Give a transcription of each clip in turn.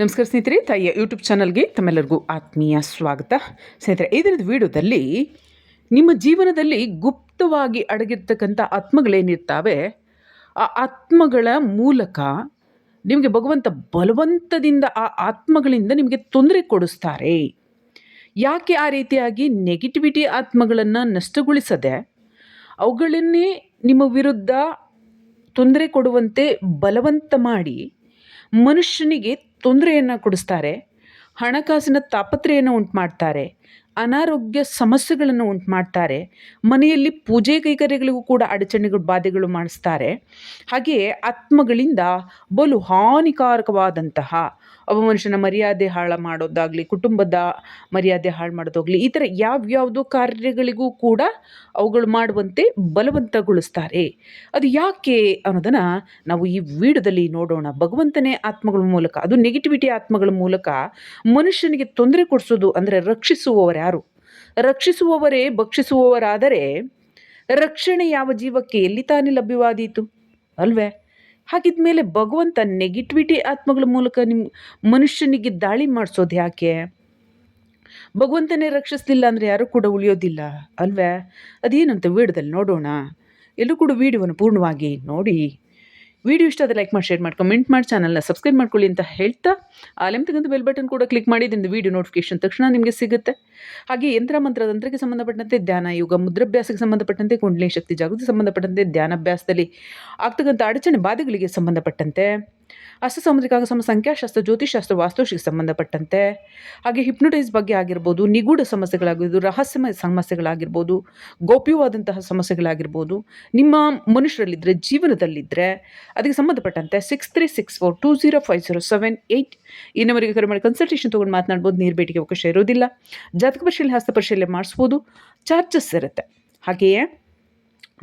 ನಮಸ್ಕಾರ ಸ್ನೇಹಿತರೆ, ತಾಯಿಯ ಯೂಟ್ಯೂಬ್ ಚಾನಲ್ಗೆ ತಮ್ಮೆಲ್ಲರಿಗೂ ಆತ್ಮೀಯ ಸ್ವಾಗತ. ಸ್ನೇಹಿತರೆ, ಇದರದ ವಿಡಿಯೋದಲ್ಲಿ ನಿಮ್ಮ ಜೀವನದಲ್ಲಿ ಗುಪ್ತವಾಗಿ ಅಡಗಿರ್ತಕ್ಕಂಥ ಆತ್ಮಗಳೇನಿರ್ತಾವೆ, ಆ ಆತ್ಮಗಳ ಮೂಲಕ ನಿಮಗೆ ಭಗವಂತ ಬಲವಂತದಿಂದ ಆ ಆತ್ಮಗಳಿಂದ ನಿಮಗೆ ತೊಂದರೆ ಕೊಡಿಸ್ತಾರೆ. ಯಾಕೆ ಆ ರೀತಿಯಾಗಿ ನೆಗೆಟಿವಿಟಿ ಆತ್ಮಗಳನ್ನು ನಷ್ಟಗೊಳಿಸದೆ, ಅವುಗಳನ್ನೇ ನಿಮ್ಮ ವಿರುದ್ಧ ತೊಂದರೆ ಕೊಡುವಂತೆ ಬಲವಂತ ಮಾಡಿ ಮನುಷ್ಯನಿಗೆ ತೊಂದರೆಯನ್ನು ಕೊಡಿಸ್ತಾರೆ, ಹಣಕಾಸಿನ ತಾಪತ್ರೆಯನ್ನು ಉಂಟು ಮಾಡ್ತಾರೆ ಅನಾರೋಗ್ಯ ಸಮಸ್ಯೆಗಳನ್ನು ಉಂಟು ಮಾಡ್ತಾರೆ ಮನೆಯಲ್ಲಿ ಪೂಜೆ ಕೈಕರ್ಯಗಳಿಗೂ ಕೂಡ ಅಡಚಣೆಗಳು ಬಾಧೆಗಳು ಮಾಡಿಸ್ತಾರೆ. ಹಾಗೆಯೇ ಆತ್ಮಗಳಿಂದ ಬಲು ಹಾನಿಕಾರಕವಾದಂತಹ ಒಬ್ಬ ಮನುಷ್ಯನ ಮರ್ಯಾದೆ ಹಾಳು ಮಾಡೋದಾಗಲಿ, ಕುಟುಂಬದ ಮರ್ಯಾದೆ ಹಾಳು ಮಾಡೋದಾಗಲಿ, ಈ ಥರ ಯಾವ್ಯಾವುದೋ ಕಾರ್ಯಗಳಿಗೂ ಕೂಡ ಅವುಗಳು ಮಾಡುವಂತೆ ಬಲವಂತಗೊಳಿಸ್ತಾರೆ. ಅದು ಯಾಕೆ ಅನ್ನೋದನ್ನು ನಾವು ಈ ವಿಡಿಯೋದಲ್ಲಿ ನೋಡೋಣ. ಭಗವಂತನೇ ಆತ್ಮಗಳ ಮೂಲಕ, ಅದು ನೆಗೆಟಿವಿಟಿ ಆತ್ಮಗಳ ಮೂಲಕ ಮನುಷ್ಯನಿಗೆ ತೊಂದರೆ ಕೊಡಿಸೋದು ಅಂದರೆ ರಕ್ಷಿಸುವವರು ಯಾರು? ರಕ್ಷಿಸುವವರೇ ಭಕ್ಷಿಸುವವರಾದರೆ ರಕ್ಷಣೆ ಯಾವ ಜೀವಕ್ಕೆ ಎಲ್ಲಿ ತಾನೇ ಲಭ್ಯವಾದೀತು? ಅಲ್ವೇ? ಹಾಗಿದ್ಮೇಲೆ ಭಗವಂತ ನೆಗೆಟಿವಿಟಿ ಆತ್ಮಗಳ ಮೂಲಕ ನಿಮ್ಮ ಮನುಷ್ಯನಿಗೆ ದಾಳಿ ಮಾಡಿಸೋದು ಯಾಕೆ? ಭಗವಂತನೇ ರಕ್ಷಿಸಲಿಲ್ಲ ಅಂದರೆ ಯಾರೂ ಕೂಡ ಉಳಿಯೋದಿಲ್ಲ, ಅಲ್ವೇ? ಅದೇನಂತ ವೀಡಿಯೋದಲ್ಲಿ ನೋಡೋಣ. ಎಲ್ಲೂ ಕೂಡ ವಿಡಿಯೋವನ್ನು ಪೂರ್ಣವಾಗಿ ನೋಡಿ. ವಿಡಿಯೋ ಇಷ್ಟ ಆದರೆ ಲೈಕ್ ಮಾಡಿ ಶೇರ್ ಮಾಡಿ ಕಮೆಂಟ್ ಮಾಡಿ ಚಾನಲ್ನ ಸಬ್ಸ್ಕ್ರೈಬ್ ಮಾಡ್ಕೊಳ್ಳಿ ಅಂತ ಹೇಳ್ತಾ ಆಲೆಮ್ ತೆಗೆದು ಬೆಲ್ ಬಟನ್ ಕೂಡ ಕ್ಲಿಕ್ ಮಾಡಿ ಇದರಿಂದ ವಿಡಿಯೋ ನೋಟಿಫಿಕೇಶನ್ ತಕ್ಷಣ ನಿಮಗೆ ಸಿಗುತ್ತೆ. ಹಾಗೆ ಯಂತ್ರ ಮಂತ್ರ ತಂತ್ರಕ್ಕೆ ಸಂಬಂಧಪಟ್ಟಂತೆ ಧ್ಯಾನ, ಯೋಗ, ಮುದ್ರಾಭ್ಯಾಸಕ್ಕೆ ಸಂಬಂಧಪಟ್ಟಂತೆ ಕುಂಡಲಿ ಶಕ್ತಿ, ಜಾಗೃತಿ ಸಂಬಂಧಪಟ್ಟಂತೆ ಧ್ಯಾನಾಭ್ಯಾಸದಲ್ಲಿ ಆಗ್ತಕ್ಕಂಥ ಅಡಚಣೆ, ಬಾಧೆಗಳಿಗೆ ಸಂಬಂಧಪಟ್ಟಂತೆ ಅಷ್ಟ ಸಾಮುದ್ರಿಕ ಸಮ ಸಂಖ್ಯಾಶಾಸ್ತ್ರ ಜ್ಯೋತಿಷಾಸ್ತ್ರ ವಾಸ್ತುಶಿಗೆ ಸಂಬಂಧಪಟ್ಟಂತೆ, ಹಾಗೆ ಹಿಪ್ನೋಟೈಸ್ ಬಗ್ಗೆ ಆಗಿರ್ಬೋದು, ನಿಗೂಢ ಸಮಸ್ಯೆಗಳಾಗಿರ್ಬೋದು ರಹಸ್ಯಮಯ ಸಮಸ್ಯೆಗಳಾಗಿರ್ಬೋದು, ಗೋಪ್ಯವಾದಂತಹ ಸಮಸ್ಯೆಗಳಾಗಿರ್ಬೋದು, ನಿಮ್ಮ ಮನುಷ್ಯರಲ್ಲಿದ್ದರೆ ಜೀವನದಲ್ಲಿದ್ದರೆ ಅದಕ್ಕೆ ಸಂಬಂಧಪಟ್ಟಂತೆ six three six four two zero five zero seven eight ಇನ್ನವರೆಗೆ ಕರೆ ಮಾಡಿ ಕನ್ಸಲ್ಟೇಷನ್ ತೊಗೊಂಡು ಮಾತನಾಡ್ಬೋದು, ನೀರು ಭೇಟಿಗೆ ಅವಕಾಶ ಇರೋದಿಲ್ಲ. ಜಾತಕ ಪರಿಶೀಲನೆ, ಹಸ್ತ ಪರಿಶೀಲನೆ ಮಾಡಿಸ್ಬೋದು ಚಾರ್ಜಸ್ ಇರುತ್ತೆ. ಹಾಗೆಯೇ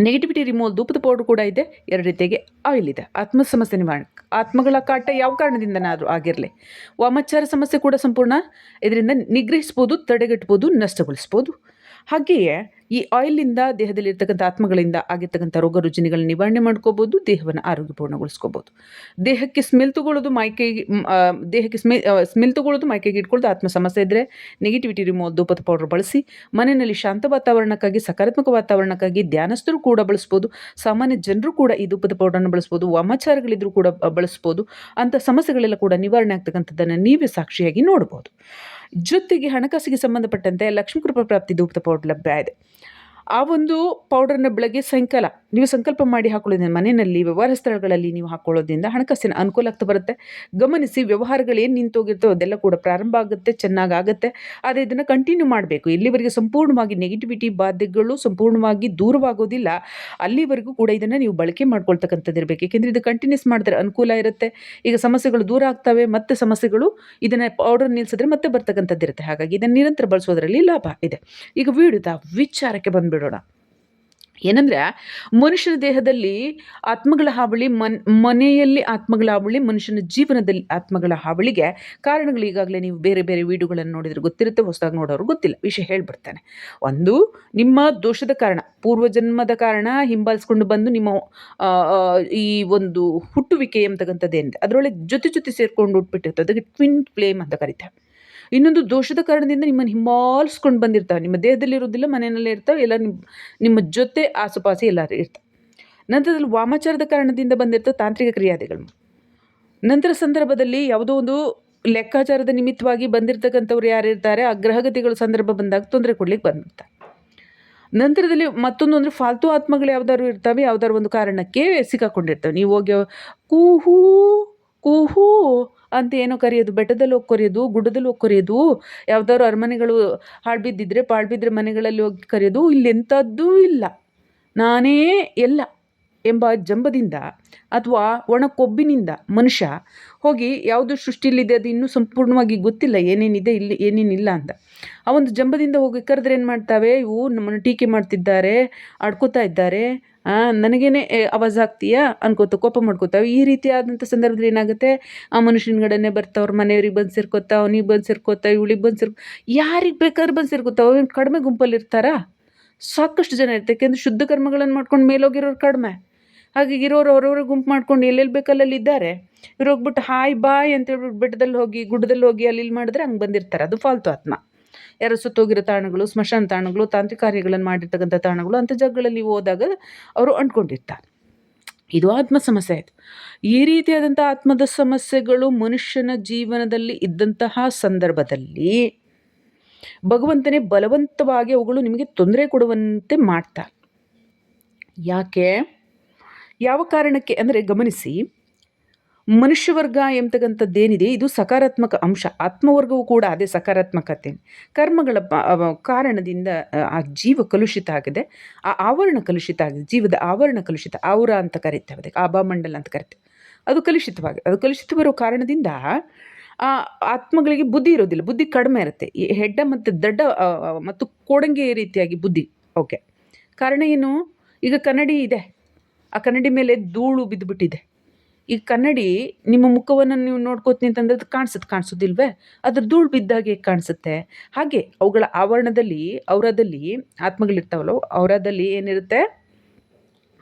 ನೆಗೆಟಿವಿಟಿ ರಿಮೂವಲ್ ಧೂಪದ ಪೌಡರ್ ಕೂಡ ಇದೆ. ಎರಡು ರೀತಿಯಾಗಿ ಆಯಿಲ್ ಇದೆ. ಆತ್ಮ ಸಮಸ್ಯೆ ನಿವಾರಣೆ, ಆತ್ಮಗಳ ಕಾಟ ಯಾವ ಕಾರಣದಿಂದನಾದರೂ ಆಗಿರಲಿ. ವಾಮಚಾರ ಸಮಸ್ಯೆ ಕೂಡ ಸಂಪೂರ್ಣ ಇದರಿಂದ ನಿಗ್ರಹಿಸ್ಬೋದು, ತಡೆಗಟ್ಬೋದು, ನಷ್ಟಗೊಳಿಸ್ಬೋದು. ಹಾಗೆಯೇ ಈ ಆಯಿಲಿಂದ ದೇಹದಲ್ಲಿರ್ತಕ್ಕಂಥ ಆತ್ಮಗಳಿಂದ ಆಗಿರ್ತಕ್ಕಂಥ ರೋಗ ರುಜಿನಗಳನ್ನ ನಿವಾರಣೆ ಮಾಡ್ಕೋಬೋದು, ದೇಹವನ್ನು ಆರೋಗ್ಯಪೂರ್ಣಗೊಳಿಸ್ಕೋಬೋದು ದೇಹಕ್ಕೆ ಸ್ಮೆಲ್ ತಗೊಳ್ಳೋದು ಮೈಕೈಗೆ ದೇಹಕ್ಕೆ ಸ್ಮೆಲ್ ಸ್ಮೆಲ್ ತಗೊಳ್ಳೋದು ಮೈಕೈಗೆ ಇಟ್ಕೊಳ್ಳೋದು ಆತ್ಮ ಸಮಸ್ಯೆ ಇದ್ದರೆ ನೆಗೆಟಿವಿಟಿ ರಿಮೋ ಧೂಪದ ಪೌಡರ್ ಬಳಸಿ, ಮನೆಯಲ್ಲಿ ಶಾಂತ ವಾತಾವರಣಕ್ಕಾಗಿ, ಸಕಾರಾತ್ಮಕ ವಾತಾವರಣಕ್ಕಾಗಿ ಧ್ಯಾನಸ್ಥರು ಕೂಡ ಬಳಸ್ಬೋದು, ಸಾಮಾನ್ಯ ಜನರು ಕೂಡ ಈ ಧೂಪದ ಪೌಡರನ್ನು ಬಳಸ್ಬೋದು, ವಾಮಾಚಾರಗಳಿದ್ರೂ ಕೂಡ ಬಳಸ್ಬೋದು ಅಂಥ ಸಮಸ್ಯೆಗಳೆಲ್ಲ ಕೂಡ ನಿವಾರಣೆ ಆಗ್ತಕ್ಕಂಥದ್ದನ್ನು ನೀವೇ ಸಾಕ್ಷಿಯಾಗಿ ನೋಡ್ಬೋದು. ಜೊತೆಗೆ ಹಣಕಾಸಿಗೆ ಸಂಬಂಧಪಟ್ಟಂತೆ ಲಕ್ಷ್ಮೀಕೃಪ ಪ್ರಾಪ್ತಿ ಧೂಪದ ಪೌಡ್ ಲಭ್ಯ ಇದೆ. ಆ ಒಂದು ಪೌಡರ್ನ ಬೆಳಗ್ಗೆ ಸಾಯಂಕಾಲ ನೀವು ಸಂಕಲ್ಪ ಮಾಡಿ ಹಾಕೊಳ್ಳೋದ್ರಿಂದ ಮನೆಯಲ್ಲಿ ವ್ಯವಹಾರ ಸ್ಥಳಗಳಲ್ಲಿ ನೀವು ಹಾಕೊಳ್ಳೋದ್ರಿಂದ ಹಣಕಾಸಿನ ಅನುಕೂಲ ಆಗ್ತಾ ಬರುತ್ತೆ. ಗಮನಿಸಿ ವ್ಯವಹಾರಗಳು ಏನು ನಿಂತೋಗಿರ್ತೋ ಅದೆಲ್ಲ ಕೂಡ ಪ್ರಾರಂಭ ಆಗುತ್ತೆ, ಚೆನ್ನಾಗಿ ಆಗುತ್ತೆ. ಆದರೆ ಇದನ್ನು ಕಂಟಿನ್ಯೂ ಮಾಡಬೇಕು. ಇಲ್ಲಿವರೆಗೆ ಸಂಪೂರ್ಣವಾಗಿ ನೆಗೆಟಿವಿಟಿ ಬಾಧೆಗಳು ಸಂಪೂರ್ಣವಾಗಿ ದೂರವಾಗೋದಿಲ್ಲ. ಅಲ್ಲಿವರೆಗೂ ಕೂಡ ಇದನ್ನು ನೀವು ಬಳಕೆ ಮಾಡ್ಕೊಳ್ತಕ್ಕಂಥದ್ದು ಇರಬೇಕು. ಏಕೆಂದರೆ ಇದು ಕಂಟಿನ್ಯೂಸ್ ಮಾಡಿದ್ರೆ ಅನುಕೂಲ ಇರುತ್ತೆ. ಈಗ ಸಮಸ್ಯೆಗಳು ದೂರ ಆಗ್ತವೆ, ಮತ್ತೆ ಸಮಸ್ಯೆಗಳು ಇದನ್ನು ಪೌಡರ್ ನಿಲ್ಲಿಸಿದ್ರೆ ಮತ್ತೆ ಬರ್ತಕ್ಕಂಥದ್ದು ಇರುತ್ತೆ. ಹಾಗಾಗಿ ಇದನ್ನು ನಿರಂತರ ಬಳಸೋದ್ರಲ್ಲಿ ಲಾಭ ಇದೆ. ಈಗ ವಿಡಿಯೋದ ವಿಚಾರಕ್ಕೆ ಬಂದುಬಿಡೋಣ ಏನಂದರೆ, ಮನುಷ್ಯನ ದೇಹದಲ್ಲಿ ಆತ್ಮಗಳ ಹಾವಳಿ, ಮನ್, ಮನೆಯಲ್ಲಿ ಆತ್ಮಗಳ ಹಾವಳಿ, ಮನುಷ್ಯನ ಜೀವನದಲ್ಲಿ ಆತ್ಮಗಳ ಹಾವಳಿಗೆ ಕಾರಣಗಳು ಈಗಾಗಲೇ ನೀವು ಬೇರೆ ಬೇರೆ ವಿಡಿಯೋಗಳನ್ನು ನೋಡಿದರೆ ಗೊತ್ತಿರುತ್ತೆ, ಹೊಸದಾಗಿ ನೋಡೋರು ಗೊತ್ತಿಲ್ಲ. ವಿಷಯ ಹೇಳ್ಬಿಡ್ತಾನೆ. ಒಂದು, ನಿಮ್ಮ ದೋಷದ ಕಾರಣ, ಪೂರ್ವಜನ್ಮದ ಕಾರಣ ಹಿಂಬಾಲಿಸ್ಕೊಂಡು ಬಂದು ನಿಮ್ಮ ಈ ಒಂದು ಹುಟ್ಟುವಿಕೆ ಎಂಬತಕ್ಕಂಥದ್ದೇನಿದೆ ಅದರೊಳಗೆ ಜೊತೆ ಜೊತೆ ಸೇರಿಕೊಂಡು ಹುಟ್ಬಿಟ್ಟಿರ್ತದೆ ಅದಕ್ಕೆ ಟ್ವಿನ್ ಫ್ಲೇಮ್ ಅಂತ ಕರೀತಾರೆ. ಇನ್ನೊಂದು ದೋಷದ ಕಾರಣದಿಂದ ನಿಮ್ಮನ್ನು ಹಿಂಬಾಲಿಸ್ಕೊಂಡು ಬಂದಿರ್ತಾವೆ ನಿಮ್ಮ ದೇಹದಲ್ಲಿ ಇರೋದಿಲ್ಲ ಮನೆಯಲ್ಲೇ ಇರ್ತಾವೆ ಎಲ್ಲ ನಿಮ್ಮ ನಿಮ್ಮ ಜೊತೆ ಆಸುಪಾಸು ಎಲ್ಲರೂ ಇರ್ತಾವೆ ನಂತರದಲ್ಲಿ ವಾಮಾಚಾರದ ಕಾರಣದಿಂದ ಬಂದಿರ್ತವೆ ತಾಂತ್ರಿಕ ಕ್ರಿಯಾದಿಗಳು. ನಂತರ ಸಂದರ್ಭದಲ್ಲಿ ಯಾವುದೋ ಒಂದು ಲೆಕ್ಕಾಚಾರದ ನಿಮಿತ್ತವಾಗಿ ಬಂದಿರತಕ್ಕಂಥವ್ರು ಯಾರು ಇರ್ತಾರೆ, ಆ ಗ್ರಹಗತಿಗಳ ಸಂದರ್ಭ ಬಂದಾಗ ತೊಂದರೆ ಕೊಡ್ಲಿಕ್ಕೆ ಬಂದಿರ್ತಾರೆ ನಂತರದಲ್ಲಿ ಮತ್ತೊಂದು ಅಂದರೆ ಫಾಲ್ತು ಆತ್ಮಗಳು ಯಾವ್ದಾದ್ರು ಇರ್ತವೆ, ಯಾವ್ದಾದ್ರು ಒಂದು ಕಾರಣಕ್ಕೆ ಸಿಕ್ಕಾಕೊಂಡಿರ್ತವೆ. ನೀವು ಹೋಗಿ, ಕೂಹೂ ಕೂಹೂ ಅಂತ ಏನೋ ಕರೆಯೋದು, ಬೆಟ್ಟದಲ್ಲಿ ಹೋಗಿ ಕರೆಯೋದು, ಗುಡ್ಡದಲ್ಲಿ ಹೋಗಿ ಕರೆಯೋದು, ಯಾವ್ದಾದ್ರು ಅರಮನೆಗಳು ಹಾಳು ಬಿದ್ದಿದ್ರೆ ಪಾಳು ಬಿದ್ದರೆ ಮನೆಗಳಲ್ಲಿ ಹೋಗಿ ಕರೆಯೋದು ಇಲ್ಲೆಂಥದ್ದೂ ಇಲ್ಲ. ನಾನೇ ಎಲ್ಲ. ಎಂಬ ಜಂಬದಿಂದ ಅಥವಾ ಒಣ ಕೊಬ್ಬಿನಿಂದ ಮನುಷ್ಯ ಹೋಗಿ ಯಾವುದು ಸೃಷ್ಟಿಯಲ್ಲಿದೆ ಅದು ಇನ್ನೂ ಸಂಪೂರ್ಣವಾಗಿ ಗೊತ್ತಿಲ್ಲ, ಏನೇನಿದೆ ಇಲ್ಲಿ, ಏನೇನಿಲ್ಲ ಅಂತ. ಆ ಒಂದು ಜಂಬದಿಂದ ಹೋಗಿ ಕರೆದ್ರೆ ಏನು ಮಾಡ್ತಾವೆ? ಇವು ನಮ್ಮನ್ನು ಟೀಕೆ ಮಾಡ್ತಿದ್ದಾರೆ, ಆಡ್ಕೋತಾ ಇದ್ದಾರೆ. ನನಗೇನೆ ಆವಾಜ್ ಆಗ್ತೀಯಾ ಅನ್ಕೋತ ಕೋಪ ಮಾಡ್ಕೋತಾವೆ. ಈ ರೀತಿಯಾದಂಥ ಸಂದರ್ಭದಲ್ಲಿ ಏನಾಗುತ್ತೆ? ಆ ಮನುಷ್ಯನ ಬರ್ತಾವ್ರ, ಮನೆಯವ್ರಿಗೆ ಬಂದು ಸೇರ್ಕೋತಾವ ಅವನಿಗೆ ಬಂದು ಸೇರ್ಕೋತ, ಇವಳಿಗೆ ಬಂದು ಸೇರ್ಕೊ, ಯಾರಿಗೆ ಬೇಕಾದ್ರೆ ಬಂದು ಸೇರ್ಕೋತಾವ. ಕಡಿಮೆ ಗುಂಪಲ್ಲಿ ಇರ್ತಾರಾ? ಸಾಕಷ್ಟು ಜನ ಇರ್ತಾರೆ. ಯಾಕೆಂದ್ರೆ ಶುದ್ಧ ಕರ್ಮಗಳನ್ನು ಮಾಡ್ಕೊಂಡು ಮೇಲೋಗಿರೋರು ಕಡಿಮೆ. ಹಾಗಾಗಿ ಇರೋರು ಅವ್ರವ್ರ ಗುಂಪು ಮಾಡ್ಕೊಂಡು ಎಲ್ಲೆಲ್ಲಿ ಬೇಕಲ್ಲಲ್ಲಿ ಇದ್ದಾರೆ. ಇವ್ರು ಹೋಗ್ಬಿಟ್ಟು ಹಾಯ್, ಬಾಯ್ ಅಂತ ಹೇಳ್ಬಿಟ್ಟು ಬೆಟ್ಟದಲ್ಲಿ ಹೋಗಿ, ಗುಡ್ಡದಲ್ಲಿ ಹೋಗಿ ಅಲ್ಲಿ ಇಲ್ಲಿ ಮಾಡಿದ್ರೆ ಹಂಗೆ ಬಂದಿರ್ತಾರೆ. ಅದು ಫಾಲ್ತು ಆತ್ಮ. ಯಾರೋ ಸುತ್ತೋಗಿರೋ ತಾಣಗಳು, ಸ್ಮಶಾನ ತಾಣಗಳು, ತಾಂತ್ರಿಕ ಕಾರ್ಯಗಳನ್ನು ಮಾಡಿರ್ತಕ್ಕಂಥ ತಾಣಗಳು, ಅಂಥ ಜಾಗಗಳಲ್ಲಿ ಹೋದಾಗ ಅವರು ಅಂಟ್ಕೊಂಡಿರ್ತಾರೆ. ಇದು ಆತ್ಮ ಸಮಸ್ಯೆ ಆಯಿತು. ಈ ರೀತಿಯಾದಂಥ ಆತ್ಮದ ಸಮಸ್ಯೆಗಳು ಮನುಷ್ಯನ ಜೀವನದಲ್ಲಿ ಇದ್ದಂತಹ ಸಂದರ್ಭದಲ್ಲಿ ಭಗವಂತನೇ ಬಲವಂತವಾಗಿ ಅವುಗಳು ನಿಮಗೆ ತೊಂದರೆ ಕೊಡುವಂತೆ ಮಾಡ್ತಾರೆ. ಯಾಕೆ? ಯಾವ ಕಾರಣಕ್ಕೆ ಅಂದರೆ ಗಮನಿಸಿ ಮನುಷ್ಯವರ್ಗ ಎಂಬತಕ್ಕಂಥದ್ದೇನಿದೆ ಇದು ಸಕಾರಾತ್ಮಕ ಅಂಶ. ಆತ್ಮವರ್ಗವು ಕೂಡ ಅದೇ ಸಕಾರಾತ್ಮಕತೆ. ಕರ್ಮಗಳ ಕಾರಣದಿಂದ ಆ, ಜೀವ ಕಲುಷಿತ ಆಗಿದೆ. ಆ ಆವರಣ ಕಲುಷಿತ ಆಗಿದೆ. ಜೀವದ ಆವರಣ ಕಲುಷಿತ. ಆವರ ಅಂತ ಕರಿತೇವೆ ಅದಕ್ಕೆ ಆಭಾಮಂಡಲ ಅಂತ ಕರಿತೇವೆ ಅದು ಕಲುಷಿತವಾಗಿದೆ. ಅದು ಕಲುಷಿತ ಬರೋ ಕಾರಣದಿಂದ ಆ ಆತ್ಮಗಳಿಗೆ ಬುದ್ಧಿ ಇರೋದಿಲ್ಲ. ಬುದ್ಧಿ ಕಡಿಮೆ ಇರುತ್ತೆ. ಹೆಡ್ಡ ಮತ್ತು ದಡ್ಡ ಮತ್ತು ಕೋಡಂಗಿ ರೀತಿಯಾಗಿ ಬುದ್ಧಿ. ಓಕೆ. ಕಾರಣ ಏನು? ಈಗ ಕನ್ನಡಿ ಇದೆ. ಆ ಕನ್ನಡಿ ಮೇಲೆ ಧೂಳು ಬಿದ್ದುಬಿಟ್ಟಿದೆ. ಈ ಕನ್ನಡಿ ನಿಮ್ಮ ಮುಖವನ್ನು ನೀವು ನೋಡ್ಕೋತೀನಿ ಅಂತಂದ್ರೆ ಅದು ಕಾಣಿಸುತ್ತೆ, ಕಾಣಿಸೋದಿಲ್ವೇ? ಅದ್ರ ಧೂಳು ಬಿದ್ದಾಗೆ ಕಾಣಿಸುತ್ತೆ. ಹಾಗೆ ಅವುಗಳ ಆವರಣದಲ್ಲಿ ಅವರದಲ್ಲಿ ಆತ್ಮಗಳಿರ್ತಾವಲ್ಲ ಅವರದಲ್ಲಿ ಏನಿರುತ್ತೆ?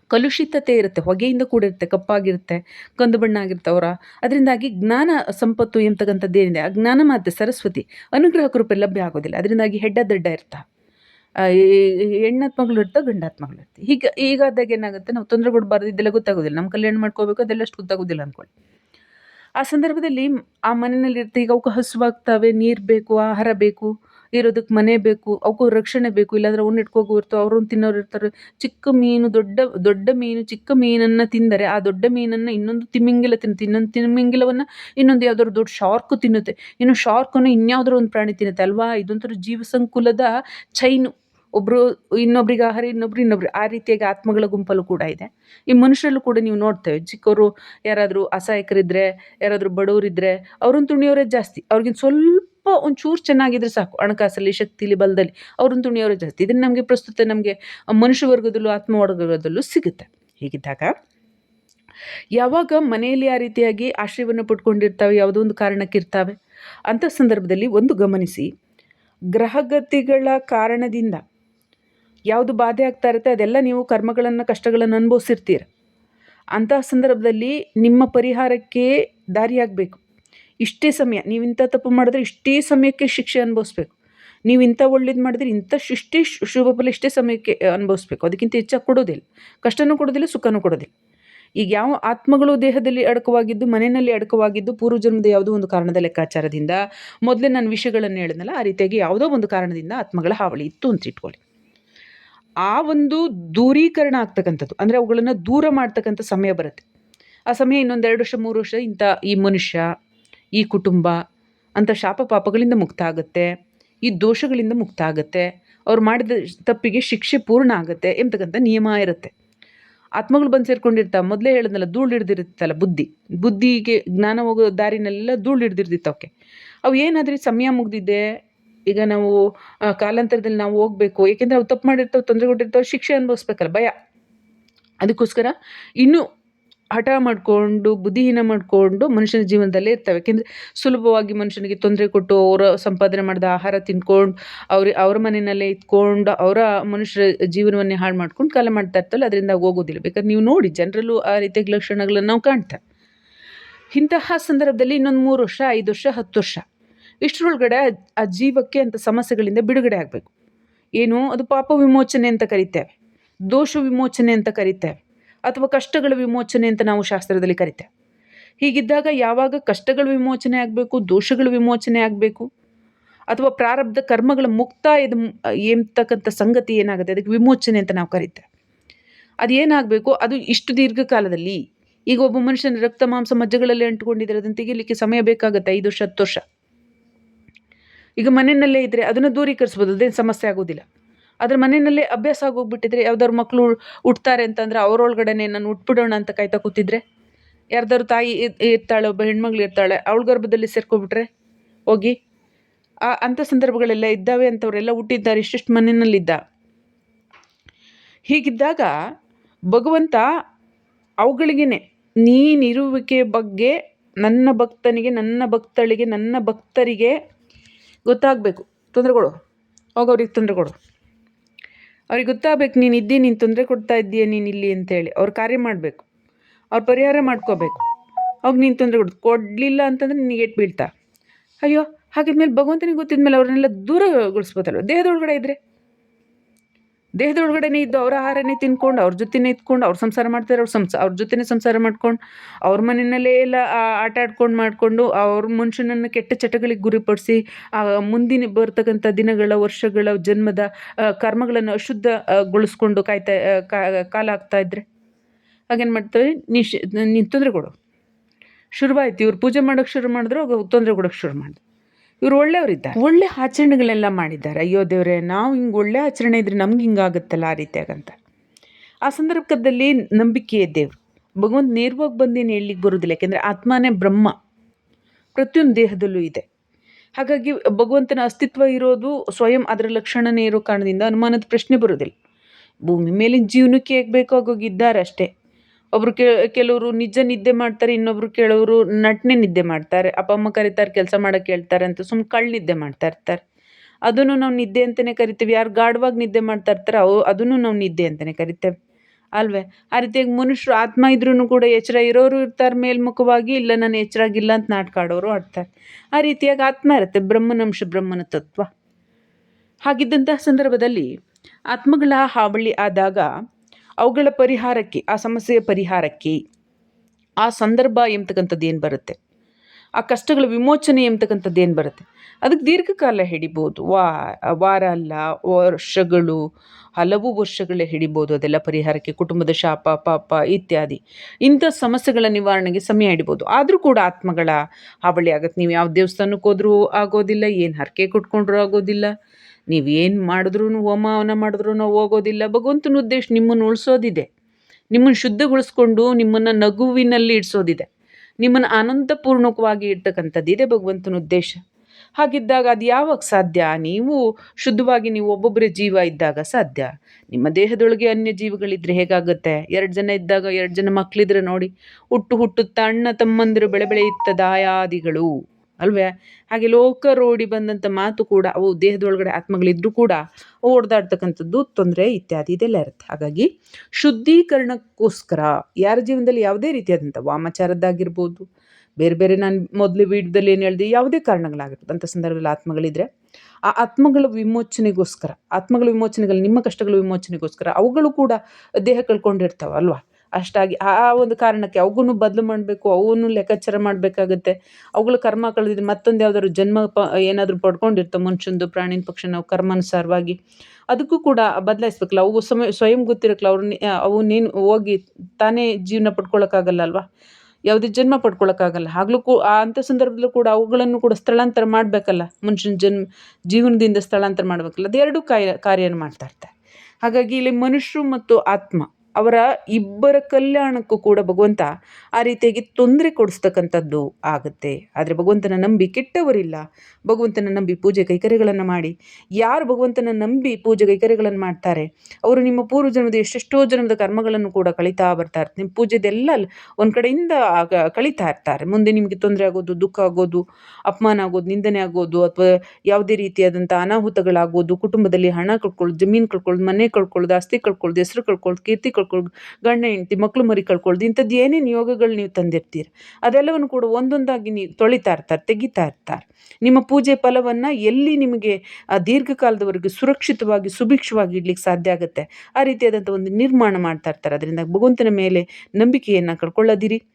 ಕಲುಷಿತತೆ ಇರುತ್ತೆ, ಹೊಗೆಯಿಂದ ಕೂಡಿರುತ್ತೆ, ಕಪ್ಪಾಗಿರುತ್ತೆ, ಕಂದು ಬಣ್ಣ ಆಗಿರ್ತವ್ರ ಅದರಿಂದಾಗಿ ಜ್ಞಾನ ಸಂಪತ್ತು ಎಂತಕ್ಕಂಥದ್ದೇನಿದೆ ಆ ಜ್ಞಾನ ಮಾತೆ ಸರಸ್ವತಿ ಅನುಗ್ರಹ ಕೃಪೆ ಲಭ್ಯ ಆಗೋದಿಲ್ಲ. ಅದರಿಂದಾಗಿ ಹೆಡ್ಡ ದಡ್ಡ ಹೆಣ್ಣಾತ್ಮಗಳು ಇರ್ತಾವೆ ಗಂಡಾತ್ಮಗಳು ಈಗ ಈಗ ಈಗಾದಾಗ ಏನಾಗುತ್ತೆ? ನಾವು ತೊಂದರೆ ಕೊಡಬಾರ್ದು ಇದೆಲ್ಲ ಗೊತ್ತಾಗೋದಿಲ್ಲ. ನಮ್ಮ ಕಲ್ಯಾಣ ಮಾಡ್ಕೋಬೇಕು, ಅದೆಲ್ಲ ಅಷ್ಟು ಗೊತ್ತಾಗೋದಿಲ್ಲ ಅಂದ್ಕೊಳ್ಳಿ ಆ ಸಂದರ್ಭದಲ್ಲಿ ಆ ಮನೆಯಲ್ಲಿ ಇರ್ತೀವಿ ಈಗ ಅವಕ್ಕೆ ಹಸುವಾಗ್ತವೆ ನೀರು ಬೇಕು, ಆಹಾರ ಬೇಕು, ಇರೋದಕ್ಕೆ ಮನೆ ಬೇಕು, ಅವಕ್ಕೂ ರಕ್ಷಣೆ ಬೇಕು, ಇಲ್ಲಾಂದ್ರೆ ಅವ್ನು ಇಟ್ಕೋಗಿ ಇರ್ತಾವೆ ಅವ್ರನ್ನ ತಿನ್ನೋರು ಇರ್ತಾರೆ. ಚಿಕ್ಕ ಮೀನು, ದೊಡ್ಡ ದೊಡ್ಡ ಮೀನು, ಚಿಕ್ಕ ಮೀನನ್ನು ತಿಂದರೆ ಆ ದೊಡ್ಡ ಮೀನನ್ನು ಇನ್ನೊಂದು ತಿಮಿಂಗಿಲ ತಿನ್ನುತ್ತೆ. ಇನ್ನೊಂದು ತಿಮ್ಮಿಂಗಿಲವನ್ನು ಇನ್ನೊಂದು ಯಾವ್ದಾದ್ರು ದೊಡ್ಡ ಶಾರ್ಕು ತಿನ್ನುತ್ತೆ. ಇನ್ನು ಶಾರ್ಕನ್ನು ಇನ್ಯಾವುದೋ ಒಂದು ಪ್ರಾಣಿ ತಿನ್ನುತ್ತೆ ಅಲ್ವಾ? ಇದೊಂಥರ ಜೀವಸಂಕುಲದ ಚೈನು. ಒಬ್ಬರು ಇನ್ನೊಬ್ರಿಗೆ ಆಹಾರ, ಇನ್ನೊಬ್ರು ಇನ್ನೊಬ್ರು, ಆ ರೀತಿಯಾಗಿ ಆತ್ಮಗಳ ಗುಂಪಲ್ಲೂ ಕೂಡ ಇದೆ. ಈ ಮನುಷ್ಯರಲ್ಲೂ ಕೂಡ ನೀವು ನೋಡ್ತೇವೆ ಚಿಕ್ಕವರು ಯಾರಾದರೂ ಅಸಹಾಯಕರಿದ್ದರೆ ಯಾರಾದರೂ ಬಡವರಿದ್ದರೆ ಅವ್ರನ್ನ ತುಣಿಯೋರೇ ಜಾಸ್ತಿ. ಅವ್ರಿಗಿಂತ ಸ್ವಲ್ಪ ಒಂಚೂರು ಚೆನ್ನಾಗಿದ್ರೆ ಸಾಕು, ಹಣಕಾಸಲ್ಲಿ, ಶಕ್ತಿಲಿ, ಬಲದಲ್ಲಿ ಅವ್ರನ್ನ ತುಣಿಯೋರೇ ಜಾಸ್ತಿ. ಇದನ್ನು ನಮಗೆ ಪ್ರಸ್ತುತ ನಮಗೆ ಮನುಷ್ಯ ವರ್ಗದಲ್ಲೂ, ಆತ್ಮ ವರ್ಗದಲ್ಲೂ ಸಿಗುತ್ತೆ. ಹೀಗಿದ್ದಾಗ ಯಾವಾಗ ಮನೆಯಲ್ಲಿ ಆ ರೀತಿಯಾಗಿ ಆಶ್ರಯವನ್ನು ಪಡ್ಕೊಂಡಿರ್ತಾವೆ, ಯಾವುದೋ ಒಂದು ಕಾರಣಕ್ಕಿರ್ತಾವೆ ಅಂಥ ಸಂದರ್ಭದಲ್ಲಿ ಒಂದು ಗಮನಿಸಿ, ಗ್ರಹಗತಿಗಳ ಕಾರಣದಿಂದ ಯಾವುದು ಬಾಧೆ ಆಗ್ತಾ ಇರುತ್ತೆ, ಅದೆಲ್ಲ ನೀವು ಕರ್ಮಗಳನ್ನು, ಕಷ್ಟಗಳನ್ನು ಅನುಭವಿಸಿರ್ತೀರ. ಅಂತಹ ಸಂದರ್ಭದಲ್ಲಿ ನಿಮ್ಮ ಪರಿಹಾರಕ್ಕೆ ದಾರಿಯಾಗಬೇಕು ಇಷ್ಟೇ ಸಮಯ, ನೀವು ಇಂಥ ತಪ್ಪು ಮಾಡಿದ್ರೆ ಇಷ್ಟೇ ಸಮಯಕ್ಕೆ ಶಿಕ್ಷೆ ಅನುಭವಿಸ್ಬೇಕು. ನೀವು ಇಂಥ ಒಳ್ಳೇದು ಮಾಡಿದ್ರೆ ಇಂಥ ಇಷ್ಟೇ ಶು- ಶುಭ ಫಲ ಇಷ್ಟೇ ಸಮಯಕ್ಕೆ ಅನುಭವಿಸ್ಬೇಕು. ಅದಕ್ಕಿಂತ ಹೆಚ್ಚಾಗಿ ಕೊಡೋದಿಲ್ಲ. ಕಷ್ಟನೂ ಕೊಡೋದಿಲ್ಲ, ಸುಖನೂ ಕೊಡೋದಿಲ್ಲ. ಈಗ ಯಾವ ಆತ್ಮಗಳು ದೇಹದಲ್ಲಿ ಅಡಕವಾಗಿದ್ದು, ಮನೆಯಲ್ಲಿ ಅಡಕವಾಗಿದ್ದು, ಪೂರ್ವಜನ್ಮದ ಯಾವುದೋ ಒಂದು ಕಾರಣದ ಲೆಕ್ಕಾಚಾರದಿಂದ ಮೊದಲೇ ನಾನು ವಿಷಯಗಳನ್ನು ಹೇಳಿದ್ನಲ್ಲ, ಆ ರೀತಿಯಾಗಿ ಯಾವುದೋ ಒಂದು ಕಾರಣದಿಂದ ಆತ್ಮಗಳ ಹಾವಳಿ ಇತ್ತು ಅಂತ ಇಟ್ಕೊಳ್ಳಿ. ಆ ಒಂದು ದೂರೀಕರಣ ಆಗ್ತಕ್ಕಂಥದ್ದು. ಅಂದರೆ ಅವುಗಳನ್ನು ದೂರ ಮಾಡ್ತಕ್ಕಂಥ ಸಮಯ ಬರುತ್ತೆ. ಆ ಸಮಯ ಇನ್ನೊಂದು ಎರಡು ವರ್ಷ, ಮೂರು ವರ್ಷ ಇಂಥ ಈ ಮನುಷ್ಯ, ಈ ಕುಟುಂಬ, ಅಂಥ ಶಾಪ ಪಾಪಗಳಿಂದ ಮುಕ್ತ ಆಗುತ್ತೆ, ಈ ದೋಷಗಳಿಂದ ಮುಕ್ತ ಆಗುತ್ತೆ, ಅವ್ರು ಮಾಡಿದ ತಪ್ಪಿಗೆ ಶಿಕ್ಷೆ ಪೂರ್ಣ ಆಗುತ್ತೆ ಎಂಬತಕ್ಕಂಥ ನಿಯಮ ಇರುತ್ತೆ. ಆತ್ಮಗಳು ಬಂದು ಸೇರ್ಕೊಂಡಿರ್ತಾವೆ. ಮೊದಲೇ ಹೇಳಿದ್ನಲ್ಲ, ಧೂಳು ಹಿಡ್ದಿರುತ್ತಲ್ಲ ಬುದ್ಧಿ. ಬುದ್ಧಿಗೆ ಜ್ಞಾನ ಹೋಗೋ ದಾರಿನೆಲ್ಲ ಧೂಳು ಹಿಡ್ದಿರ್ತಿತ್ತು ಅವಕ್ಕೆ ಅವು ಏನಾದ್ರೆ ಸಮಯ ಮುಗ್ದಿದೆ ಈಗ ನಾವು ಕಾಲಾಂತರದಲ್ಲಿ ನಾವು ಹೋಗ್ಬೇಕು. ಏಕೆಂದರೆ ಅವ್ರು ತಪ್ಪು ಮಾಡಿರ್ತಾವೆ, ತೊಂದರೆ ಕೊಟ್ಟಿರ್ತಾವೆ, ಶಿಕ್ಷೆ ಅನುಭವಿಸ್ಬೇಕಲ್ಲ, ಭಯ. ಅದಕ್ಕೋಸ್ಕರ ಇನ್ನೂ ಹಠ ಮಾಡಿಕೊಂಡು, ಬುದ್ಧಿಹೀನ ಮಾಡಿಕೊಂಡು ಮನುಷ್ಯನ ಜೀವನದಲ್ಲೇ ಇರ್ತವೆ. ಯಾಕೆಂದರೆ ಸುಲಭವಾಗಿ ಮನುಷ್ಯನಿಗೆ ತೊಂದರೆ ಕೊಟ್ಟು ಅವರ ಸಂಪಾದನೆ ಮಾಡಿದ ಆಹಾರ ತಿಂದ್ಕೊಂಡು, ಅವ್ರ ಅವ್ರ ಮನೆಯಲ್ಲೇ ಇದ್ಕೊಂಡು, ಅವರ ಮನುಷ್ಯರ ಜೀವನವನ್ನೇ ಹಾಳು ಮಾಡ್ಕೊಂಡು ಕಾಲ ಮಾಡ್ತಾ ಇರ್ತಲ್ಲ, ಅದರಿಂದ ಹೋಗೋದಿಲ್ಲ. ಬೇಕಾದ್ರೆ ನೀವು ನೋಡಿ, ಜನರಲ್ಲೂ ಆ ರೀತಿಯ ಲಕ್ಷಣಗಳನ್ನು ನಾವು ಕಾಣ್ತೇವೆ. ಇಂತಹ ಸಂದರ್ಭದಲ್ಲಿ ಇನ್ನೊಂದು ಮೂರು ವರ್ಷ, ಐದು ವರ್ಷ, ಹತ್ತು ವರ್ಷ. ಇಷ್ಟರೊಳಗಡೆ ಆ- ಜೀವಕ್ಕೆ ಅಂತ ಸಮಸ್ಯೆಗಳಿಂದ ಬಿಡುಗಡೆ ಆಗಬೇಕು. ಏನು? ಅದು ಪಾಪ ವಿಮೋಚನೆ ಅಂತ ಕರಿತೇವೆ. ದೋಷ ವಿಮೋಚನೆ ಅಂತ ಕರಿತೇವೆ. ಅಥವಾ ಕಷ್ಟಗಳ ವಿಮೋಚನೆ ಅಂತ ನಾವು ಶಾಸ್ತ್ರದಲ್ಲಿ ಕರಿತೇವೆ. ಹೀಗಿದ್ದಾಗ ಯಾವಾಗ ಕಷ್ಟಗಳ ವಿಮೋಚನೆ ಆಗಬೇಕು, ದೋಷಗಳ ವಿಮೋಚನೆ ಆಗಬೇಕು? ಅಥವಾ ಪ್ರಾರಬ್ಧ ಕರ್ಮಗಳ ಮುಕ್ತಾಯದ ಎಂತಕ್ಕಂಥ ಸಂಗತಿ ಏನಾಗುತ್ತೆ? ಅದಕ್ಕೆ ವಿಮೋಚನೆ ಅಂತ ನಾವು ಕರಿತೇವೆ. ಅದು ಏನಾಗಬೇಕು? ಅದು ಇಷ್ಟು ದೀರ್ಘಕಾಲದಲ್ಲಿ ಈಗ ಒಬ್ಬ ಮನುಷ್ಯನ ರಕ್ತ, ಮಾಂಸ ಮಜ್ಜೆಗಳಲ್ಲಿ ಅಂಟುಕೊಂಡಿದ್ದಾರೆ ಅದನ್ನು ತೆಗಿಲಿಕ್ಕೆ ಸಮಯ ಬೇಕಾಗುತ್ತೆ, ಐದು ವರ್ಷ, ಹತ್ತು ವರ್ಷ. ಈಗ ಮನೆಯಲ್ಲೇ ಇದ್ದರೆ ಅದನ್ನು ದೂರೀಕರಿಸ್ಬೋದು, ಅದೇನು ಸಮಸ್ಯೆ ಆಗೋದಿಲ್ಲ. ಆದರೆ ಮನೆಯಲ್ಲೇ ಅಭ್ಯಾಸ ಆಗೋಗ್ಬಿಟ್ಟಿದ್ರೆ ಯಾವ್ದಾದ್ರು ಮಕ್ಕಳು ಹುಟ್ತಾರೆ ಅಂತಂದರೆ ಅವರೊಳಗಡೆ ನಾನು ಉಟ್ಬಿಡೋಣ ಅಂತ ಕಾಯ್ತಾ ಕೂತಿದ್ರೆ? ಯಾರ್ದಾದ್ರು ತಾಯಿ ಇರ್- ಇರ್ತಾಳೆ, ಒಬ್ಬ ಹೆಣ್ಮಗಳು ಇರ್ತಾಳೆ, ಅವಳ ಗರ್ಭದಲ್ಲಿ ಸೇರ್ಕೊಬಿಟ್ರೆ ಹೋಗಿ? ಆ ಅಂಥ ಸಂದರ್ಭಗಳೆಲ್ಲ ಇದ್ದಾವೆ ಅಂತವರೆಲ್ಲ ಹುಟ್ಟಿದ್ದಾರೆ, ಇಷ್ಟಿಷ್ಟು ಮನೆಯಲ್ಲಿದ್ದ. ಹೀಗಿದ್ದಾಗ ಭಗವಂತ ಅವುಗಳಿಗೇ ನೀನಿರುವಿಕೆ ಬಗ್ಗೆ ನನ್ನ ಭಕ್ತನಿಗೆ, ನನ್ನ ಭಕ್ತಳಿಗೆ, ನನ್ನ ಭಕ್ತರಿಗೆ ಗೊತ್ತಾಗಬೇಕು. ತೊಂದರೆ ಕೊಡು. ಹೋಗೋರಿಗೆ ತೊಂದರೆ ಕೊಡು. ಅವ್ರಿಗೆ ಗೊತ್ತಾಗಬೇಕು, ನೀನು ಇದ್ದೀನಿ ನೀನು ತೊಂದರೆ ಕೊಡ್ತಾ ಇದ್ದೀಯ, ನೀನು ಇಲ್ಲಿ ಅಂತೇಳಿ ಅವ್ರು ಕಾರ್ಯ ಮಾಡಬೇಕು. ಅವ್ರು ಪರಿಹಾರ ಮಾಡ್ಕೋಬೇಕು. ಅವಾಗ ನೀನು ತೊಂದರೆ ಕೊಡು. ಕೊಡಲಿಲ್ಲ ಅಂತಂದ್ರೆ ನಿನಗೆ ಏಟ್ ಬೀಳ್ತಾ. ಅಯ್ಯೋ, ಹಾಗಿದ್ಮೇಲೆ ಭಗವಂತನಿಗೆ ಗೊತ್ತಿದ್ಮೇಲೆ ಅವ್ರನ್ನೆಲ್ಲ ದೂರಗೊಳಿಸ್ಬೋದಲ್ವ? ದೇಹದೊಳಗಡೆ ಇದ್ದರೆ ದೇಹದೊಳಗಡೆನೇ ಇದ್ದು ಅವರ ಆಹಾರನೇ ತಿನ್ಕೊಂಡು, ಅವ್ರ ಜೊತೆನೇ ಇದ್ಕೊಂಡು, ಅವ್ರು ಸಂಸಾರ ಮಾಡ್ತಾರೆ ಅವ್ರ ಸಂಸ, ಅವ್ರ ಜೊತೆನೇ ಸಂಸಾರ ಮಾಡ್ಕೊಂಡು, ಅವ್ರ ಮನೆಯಲ್ಲೇ ಎಲ್ಲ ಆಟ ಆಡ್ಕೊಂಡು ಮಾಡಿಕೊಂಡು, ಅವ್ರ ಮನುಷ್ಯನನ್ನು ಕೆಟ್ಟ ಚಟಗಳಿಗೆ ಗುರಿಪಡಿಸಿ ಮುಂದಿನ ಬರ್ತಕ್ಕಂಥ ದಿನಗಳ, ವರ್ಷಗಳ, ಜನ್ಮದ ಕರ್ಮಗಳನ್ನು ಅಶುದ್ಧಗೊಳಿಸ್ಕೊಂಡು ಕಾಯ್ತಾ ಕಾಲ ಆಗ್ತಾ ಇದ್ರೆ ಹಾಗೇನು ಮಾಡ್ತೇವೆ? ನಿಶ್, ನೀನು ತೊಂದರೆ ಕೊಡು. ಶುರುವಾಯ್ತು, ಇವ್ರು ಪೂಜೆ ಮಾಡೋಕ್ಕೆ ಶುರು ಮಾಡಿದ್ರು, ತೊಂದರೆ ಕೊಡೋಕ್ಕೆ ಶುರು ಮಾಡಿದ್ರು. ಇವ್ರು ಒಳ್ಳೆಯವರಿದ್ದಾರೆ. ಒಳ್ಳೆ ಆಚರಣೆಗಳೆಲ್ಲ ಮಾಡಿದ್ದಾರೆ. ಅಯ್ಯೋ ದೇವರೇ, ನಾವು ಹಿಂಗೆ ಒಳ್ಳೆ ಆಚರಣೆ ಇದ್ರೆ ನಮ್ಗೆ ಹಿಂಗಾಗುತ್ತಲ್ಲ ಆ ರೀತಿಯಾಗಂತ. ಆ ಸಂದರ್ಭದಲ್ಲಿ ನಂಬಿಕೆಯೇ ದೇವರು. ಭಗವಂತ ನೇರವಾಗಿ ಬಂದೇನು ಹೇಳಲಿಕ್ಕೆ ಬರೋದಿಲ್ಲ. ಯಾಕೆಂದರೆ ಆತ್ಮನೇ ಬ್ರಹ್ಮ. ಪ್ರತಿಯೊಂದು ದೇಹದಲ್ಲೂ ಇದೆ. ಹಾಗಾಗಿ ಭಗವಂತನ ಅಸ್ತಿತ್ವ ಇರೋದು ಸ್ವಯಂ ಅದರ ಲಕ್ಷಣನೇ ಇರೋ ಕಾರಣದಿಂದ ಅನುಮಾನದ ಪ್ರಶ್ನೆ ಬರೋದಿಲ್ಲ. ಭೂಮಿ ಮೇಲಿನ ಜೀವನಕ್ಕೆ ಹೇಗೆ ಬೇಕಾಗೋಗಿದ್ದಾರೆ ಅಷ್ಟೇ. ಒಬ್ಬರು ಕೆಲವರು ನಿಜ ನಿದ್ದೆ ಮಾಡ್ತಾರೆ, ಇನ್ನೊಬ್ರು ಕೆಲವರು ನಟನೆ ನಿದ್ದೆ ಮಾಡ್ತಾರೆ. ಅಪ್ಪ, ಅಮ್ಮ ಕರೀತಾರೆ, ಕೆಲಸ ಮಾಡೋಕ್ಕೆ ಹೇಳ್ತಾರೆ ಅಂತ ಸುಮ್ಮನೆ ಕಳ್ಳ ನಿದ್ದೆ ಮಾಡ್ತಾ ಇರ್ತಾರೆ. ಅದನ್ನು ನಾವು ನಿದ್ದೆ ಅಂತಲೇ ಕರಿತೀವಿ. ಯಾರು ಗಾಢವಾಗಿ ನಿದ್ದೆ ಮಾಡ್ತಾ ಇರ್ತಾರೆ ಅವು, ಅದನ್ನು ನಾವು ನಿದ್ದೆ ಅಂತಲೇ ಕರಿತೇವೆ. ಅಲ್ವೇ? ಆ ರೀತಿಯಾಗಿ ಮನುಷ್ಯರು ಆತ್ಮ ಇದ್ರೂ ಕೂಡ ಎಚ್ಚರ ಇರೋರು ಇರ್ತಾರೆ ಮೇಲ್ಮುಖವಾಗಿ, ಇಲ್ಲ ನಾನು ಎಚ್ಚರಾಗಿಲ್ಲ ಅಂತ ನಾಟಕಾಡೋರು ಆಡ್ತಾರೆ. ಆ ರೀತಿಯಾಗಿ ಆತ್ಮ ಇರುತ್ತೆ. ಬ್ರಹ್ಮನಂಶ ಬ್ರಹ್ಮನ ತತ್ವ. ಹಾಗಿದ್ದಂತಹ ಸಂದರ್ಭದಲ್ಲಿ ಆತ್ಮಗಳ ಹಾವಳಿ ಆದಾಗ ಅವುಗಳ ಪರಿಹಾರಕ್ಕೆ, ಆ ಸಮಸ್ಯೆಯ ಪರಿಹಾರಕ್ಕೆ ಆ ಸಂದರ್ಭ ಎಂಬತಕ್ಕಂಥದ್ದು ಏನು ಬರುತ್ತೆ? ಆ ಕಷ್ಟಗಳ ವಿಮೋಚನೆ ಎಂಬತಕ್ಕಂಥದ್ದು ಏನು ಬರುತ್ತೆ? ಅದಕ್ಕೆ ದೀರ್ಘಕಾಲ ಹಿಡಿಬೋದು. ವಾ, ವಾರ ಅಲ್ಲ, ವರ್ಷಗಳು, ಹಲವು ವರ್ಷಗಳೇ ಹಿಡಿಬೋದು ಅದೆಲ್ಲ ಪರಿಹಾರಕ್ಕೆ. ಕುಟುಂಬದ ಶಾಪ, ಪಾಪ ಇತ್ಯಾದಿ. ಇಂಥ ಸಮಸ್ಯೆಗಳ ನಿವಾರಣೆಗೆ ಸಮಯ ಹಿಡಿಬೋದು. ಆದರೂ ಕೂಡ ಆತ್ಮಗಳ ಹಾವಳಿ ಆಗತ್ತೆ. ನೀವು ಯಾವ ದೇವಸ್ಥಾನಕ್ಕೆ ಹೋದರೂ ಆಗೋದಿಲ್ಲ, ಏನು ಹರಕೆ ಕೊಟ್ಕೊಂಡ್ರೂ ಆಗೋದಿಲ್ಲ. ನೀವು ಏನು ಮಾಡಿದ್ರೂ ಹೋಮವನ ಮಾಡಿದ್ರೂ ಹೋಗೋದಿಲ್ಲ. ಭಗವಂತನ ಉದ್ದೇಶ ನಿಮ್ಮನ್ನು ಉಳಿಸೋದಿದೆ. ನಿಮ್ಮನ್ನು ಶುದ್ಧಗೊಳಿಸ್ಕೊಂಡು ನಿಮ್ಮನ್ನು ನಗುವಿನಲ್ಲಿ ಇಡಿಸೋದಿದೆ. ನಿಮ್ಮನ್ನು ಆನಂದಪೂರ್ಣಕವಾಗಿ ಇಡ್ತಕ್ಕಂಥದ್ದಿದೆ ಭಗವಂತನ ಉದ್ದೇಶ. ಹಾಗಿದ್ದಾಗ ಅದು ಯಾವಾಗ ಸಾಧ್ಯ? ನೀವು ಶುದ್ಧವಾಗಿ ನೀವು ಒಬ್ಬೊಬ್ಬರೇ ಜೀವ ಇದ್ದಾಗ ಸಾಧ್ಯ? ನಿಮ್ಮ ದೇಹದೊಳಗೆ ಅನ್ಯ ಜೀವಗಳಿದ್ರೆ ಹೇಗಾಗುತ್ತೆ? ಎರಡು ಜನ ಇದ್ದಾಗ ಎರಡು ಜನ ಮಕ್ಕಳಿದ್ರೆ ನೋಡಿ. ಹುಟ್ಟು ಹುಟ್ಟುತ್ತಾ ಅಣ್ಣ ತಮ್ಮಂದಿರು ಬೆಳೆ ಬೆಳೆಯುತ್ತ ದಾಯಾದಿಗಳು. ಅಲ್ವೇ? ಹಾಗೆ ಲೋಕ ರೋಡಿ ಬಂದಂಥ ಮಾತು ಕೂಡ, ಅವು ದೇಹದೊಳಗಡೆ ಆತ್ಮಗಳಿದ್ರೂ ಕೂಡ ಓಡ್ದಾಡ್ತಕ್ಕಂಥದ್ದು ತೊಂದರೆ ಇತ್ಯಾದಿ ಇದೆಲ್ಲ ಇರುತ್ತೆ. ಹಾಗಾಗಿ ಶುದ್ಧೀಕರಣಕ್ಕೋಸ್ಕರ ಯಾರ ಜೀವನದಲ್ಲಿ ಯಾವುದೇ ರೀತಿಯಾದಂಥ ವಾಮಾಚಾರದ್ದಾಗಿರ್ಬೋದು, ಬೇರೆ ಬೇರೆ ನಾನು ಮೊದಲು ವೀಡಿಯೋದಲ್ಲಿ ಏನು ಹೇಳಿದೆ, ಯಾವುದೇ ಕಾರಣಗಳಾಗಿರ್ಬೋದು, ಅಂಥ ಸಂದರ್ಭದಲ್ಲಿ ಆತ್ಮಗಳಿದ್ರೆ, ಆ ಆತ್ಮಗಳ ವಿಮೋಚನೆಗೋಸ್ಕರ, ಆತ್ಮಗಳ ವಿಮೋಚನೆಗಳು, ನಿಮ್ಮ ಕಷ್ಟಗಳ ವಿಮೋಚನೆಗೋಸ್ಕರ ಅವುಗಳು ಕೂಡ ದೇಹ ಕಳ್ಕೊಂಡಿರ್ತಾವೆ ಅಲ್ವಾ ಅಷ್ಟಾಗಿ ಆ ಒಂದು ಕಾರಣಕ್ಕೆ ಅವಗೂ ಬದಲು ಮಾಡಬೇಕು, ಅವನು ಲೆಕ್ಕಾಚಾರ ಮಾಡಬೇಕಾಗತ್ತೆ. ಅವುಗಳು ಕರ್ಮ ಕಳೆದಿದ್ರೆ ಮತ್ತೊಂದು ಯಾವ್ದಾದ್ರು ಜನ್ಮ ಪ, ಏನಾದರೂ ಪಡ್ಕೊಂಡಿರ್ತವೆ ಮನುಷ್ಯಂದು ಪ್ರಾಣಿನ ಪಕ್ಷಿ ನಾವು ಕರ್ಮಾನುಸಾರವಾಗಿ, ಅದಕ್ಕೂ ಕೂಡ ಬದಲಾಯಿಸ್ಬೇಕಲ್ಲ. ಅವು ಸಮಯ ಸ್ವಯಂ ಗೊತ್ತಿರಕ್ಕಲ್ಲ ಅವ್ರನ್ನ ಅವು ನೀನು ಹೋಗಿ ತಾನೇ ಜೀವನ ಪಡ್ಕೊಳಕ್ಕಾಗಲ್ಲ ಅಲ್ವಾ ಯಾವುದೇ ಜನ್ಮ ಪಡ್ಕೊಳಕ್ಕಾಗಲ್ಲ. ಆಗ್ಲೂ ಕೂ, ಆ ಅಂಥ ಸಂದರ್ಭದಲ್ಲೂ ಕೂಡ ಅವುಗಳನ್ನು ಕೂಡ ಸ್ಥಳಾಂತರ ಮಾಡಬೇಕಲ್ಲ. ಮನುಷ್ಯನ ಜನ್ಮ, ಜೀವನದಿಂದ ಸ್ಥಳಾಂತರ ಮಾಡಬೇಕಲ್ಲ. ಅದೆರಡೂ ಕಾರ್ಯ ಕಾರ್ಯನ ಮಾಡ್ತಾ ಇರ್ತಾರೆ. ಹಾಗಾಗಿ ಇಲ್ಲಿ ಮನುಷ್ಯರು ಮತ್ತು ಆತ್ಮ. ಅವರ ಇಬ್ಬರ ಕಲ್ಯಾಣಕ್ಕೂ ಕೂಡ ಭಗವಂತ ಆ ರೀತಿಯಾಗಿ ತೊಂದರೆ ಕೊಡಿಸ್ತಕ್ಕಂಥದ್ದು ಆಗುತ್ತೆ. ಆದರೆ ಭಗವಂತನ ನಂಬಿ ಕೆಟ್ಟವರಿಲ್ಲ. ಭಗವಂತನ ನಂಬಿ ಪೂಜೆ ಕೈಕರ್ಯಗಳನ್ನು ಮಾಡಿ. ಯಾರು ಭಗವಂತನ ನಂಬಿ ಪೂಜೆ ಕೈಕರ್ಯಗಳನ್ನು ಮಾಡ್ತಾರೆ? ಅವರು ನಿಮ್ಮ ಪೂರ್ವ ಜನ್ಮದ ಎಷ್ಟೆಷ್ಟೋ ಜನ್ಮದ ಕರ್ಮಗಳನ್ನು ಕೂಡ ಕಳೀತಾ ಬರ್ತಾರೆ. ನಿಮ್ಮ ಪೂಜೆದೆಲ್ಲ ಒಂದು ಕಡೆಯಿಂದ ಕಳೀತಾ ಇರ್ತಾರೆ. ಮುಂದೆ ನಿಮಗೆ ತೊಂದರೆ ಆಗೋದು, ದುಃಖ ಆಗೋದು, ಅಪಮಾನ ಆಗೋದು, ನಿಂದನೆ ಆಗೋದು, ಅಥವಾ ಯಾವುದೇ ರೀತಿಯಾದಂಥ ಅನಾಹುತಗಳಾಗೋದು, ಕುಟುಂಬದಲ್ಲಿ ಹಣ ಕಳ್ಕೊಳ್ಳೋದು ಜಮೀನು ಕಳ್ಕೊಳ್ಳೋದು ಮನೆ ಕಳ್ಕೊಳ್ಳೋದು ಆಸ್ತಿ ಕಳ್ಕೊಳ್ಳೋದು ಹೆಸರು ಕಳ್ಕೊಳ್ಳೋದು ಕೀರ್ತಿ ಕಳ್ಕೊಳ್ಳೋದು ಗಂಡ, ಹೆಂಡತಿ ಮಕ್ಕಳು ಮರಿ ಕಳ್ಕೊಳ್ಳೋದು ಇಂಥದ್ದು ಏನೇನು ಯೋಗಗಳು ನೀವು ತಂದಿರ್ತೀರ. ಅದೆಲ್ಲವನ್ನು ಕೂಡ ಒಂದೊಂದಾಗಿ ನೀವು ತೊಳಿತಾ ಇರ್ತಾರೆ, ತೆಗಿತಾ ಇರ್ತಾರೆ. ನಿಮ್ಮ ಪೂಜೆ ಫಲವನ್ನು ಎಲ್ಲಿ ನಿಮಗೆ ದೀರ್ಘಕಾಲದವರೆಗೆ ಸುರಕ್ಷಿತವಾಗಿ, ಸುಭಿಕ್ಷವಾಗಿ ಇಡ್ಲಿಕ್ಕೆ ಸಾಧ್ಯ ಆಗುತ್ತೆ, ಆ ರೀತಿಯಾದಂಥ ಒಂದು ನಿರ್ಮಾಣ ಮಾಡ್ತಾ ಇರ್ತಾರೆ. ಅದರಿಂದ ಭಗವಂತನ ಮೇಲೆ ನಂಬಿಕೆಯನ್ನು ಕಳ್ಕೊಳ್ಳೋದಿರಿ. ಆ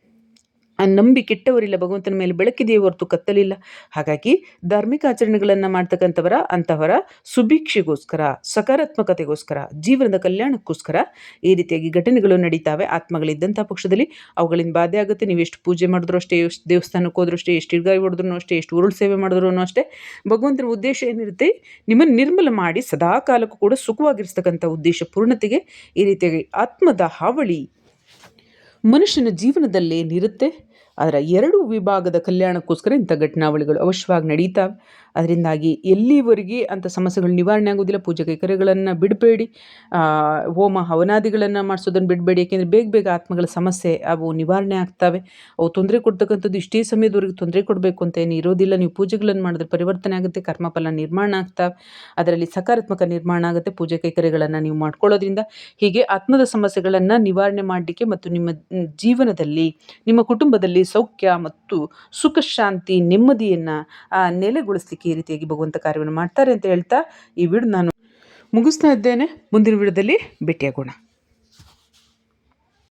ನಂಬಿ ಕೆಟ್ಟವರಿಲ್ಲ, ಭಗವಂತನ ಮೇಲೆ ಬೆಳಕಿದೆಯೇ ಹೊರತು ಕತ್ತಲಿಲ್ಲ. ಹಾಗಾಗಿ ಧಾರ್ಮಿಕ ಆಚರಣೆಗಳನ್ನು ಮಾಡ್ತಕ್ಕಂಥವರ, ಅಂತಹವರ ಸುಭಿಕ್ಷೆಗೋಸ್ಕರ, ಸಕಾರಾತ್ಮಕತೆಗೋಸ್ಕರ, ಜೀವನದ ಕಲ್ಯಾಣಕ್ಕೋಸ್ಕರ ಈ ರೀತಿಯಾಗಿ ಘಟನೆಗಳು ನಡೀತಾವೆ. ಆತ್ಮಗಳಿದ್ದಂಥ ಪಕ್ಷದಲ್ಲಿ ಅವುಗಳಿಂದ ಬಾಧೆ ಆಗುತ್ತೆ. ನೀವು ಎಷ್ಟು ಪೂಜೆ ಮಾಡಿದ್ರು ಅಷ್ಟೇ, ಎಷ್ಟು ದೇವಸ್ಥಾನಕ್ಕೆ ಹೋದ್ರೂ ಅಷ್ಟೇ, ಎಷ್ಟು ಹಿಡ್ಗಾಯಿ ಹೊಡೆದ್ರು ಅಷ್ಟೇ, ಎಷ್ಟು ಉರುಳು ಸೇವೆ ಮಾಡಿದ್ರು ಅಷ್ಟೇ, ಭಗವಂತನ ಉದ್ದೇಶ ಏನಿರುತ್ತೆ, ನಿಮ್ಮನ್ನು ನಿರ್ಮಲ ಮಾಡಿ ಸದಾ ಕಾಲಕ್ಕೂ ಕೂಡ ಸುಖವಾಗಿರ್ತಕ್ಕಂಥ ಉದ್ದೇಶ, ಪೂರ್ಣತೆಗೆ ಈ ರೀತಿಯಾಗಿ ಆತ್ಮದ ಹಾವಳಿ ಮನುಷ್ಯನ ಜೀವನದಲ್ಲಿ ಏನಿರುತ್ತೆ ಅದರ ಎರಡು ವಿಭಾಗದ ಕಲ್ಯಾಣಕ್ಕೋಸ್ಕರ ಇಂಥ ಘಟನಾವಳಿಗಳು ಅವಶ್ಯವಾಗಿ ನಡೀತಾವೆ. ಅದರಿಂದಾಗಿ ಎಲ್ಲಿವರೆಗೆ ಅಂಥ ಸಮಸ್ಯೆಗಳು ನಿವಾರಣೆ ಆಗೋದಿಲ್ಲ ಪೂಜೆ ಕೈಕರ್ಯಗಳನ್ನು ಬಿಡಬೇಡಿ ಹೋಮ ಹವನಾದಿಗಳನ್ನು ಮಾಡಿಸೋದನ್ನು ಬಿಡಬೇಡಿ, ಯಾಕೆಂದರೆ ಬೇಗ ಬೇಗ ಆತ್ಮಗಳ ಸಮಸ್ಯೆ ಅವು ನಿವಾರಣೆ ಆಗ್ತವೆ. ಅವು ತೊಂದರೆ ಕೊಡ್ತಕ್ಕಂಥದ್ದು ಇಷ್ಟೇ ಸಮಯದವರೆಗೆ ತೊಂದರೆ ಕೊಡಬೇಕು ಅಂತ ಏನು ಇರೋದಿಲ್ಲ. ನೀವು ಪೂಜೆಗಳನ್ನು ಮಾಡಿದ್ರೆ ಪರಿವರ್ತನೆ ಆಗುತ್ತೆ, ಕರ್ಮಫಲ ನಿರ್ಮಾಣ ಆಗ್ತವೆ. ಅದರಲ್ಲಿ ಸಕಾರಾತ್ಮಕ ನಿರ್ಮಾಣ ಆಗುತ್ತೆ ಪೂಜೆ ಕೈಕರ್ಯಗಳನ್ನು ನೀವು ಮಾಡ್ಕೊಳ್ಳೋದ್ರಿಂದ. ಹೀಗೆ ಆತ್ಮದ ಸಮಸ್ಯೆಗಳನ್ನು ನಿವಾರಣೆ ಮಾಡಲಿಕ್ಕೆ ಮತ್ತು ನಿಮ್ಮ ಜೀವನದಲ್ಲಿ, ನಿಮ್ಮ ಕುಟುಂಬದಲ್ಲಿ ಸೌಖ್ಯ ಮತ್ತು ಸುಖ, ಶಾಂತಿ, ನೆಮ್ಮದಿಯನ್ನು ನೆಲೆಗೊಳಿಸ್ಲಿಕ್ಕೆ ಈ ರೀತಿಯಾಗಿ ಭಗವಂತ ಕಾರ್ಯವನ್ನು ಮಾಡ್ತಾರೆ ಅಂತ ಹೇಳ್ತಾ ಈ ವಿಡಿಯೋ ನಾನು ಮುಗಿಸ್ತಾ ಇದ್ದೇನೆ. ಮುಂದಿನ ವಿಡಿಯೋದಲ್ಲಿ ಭೇಟಿಯಾಗೋಣ.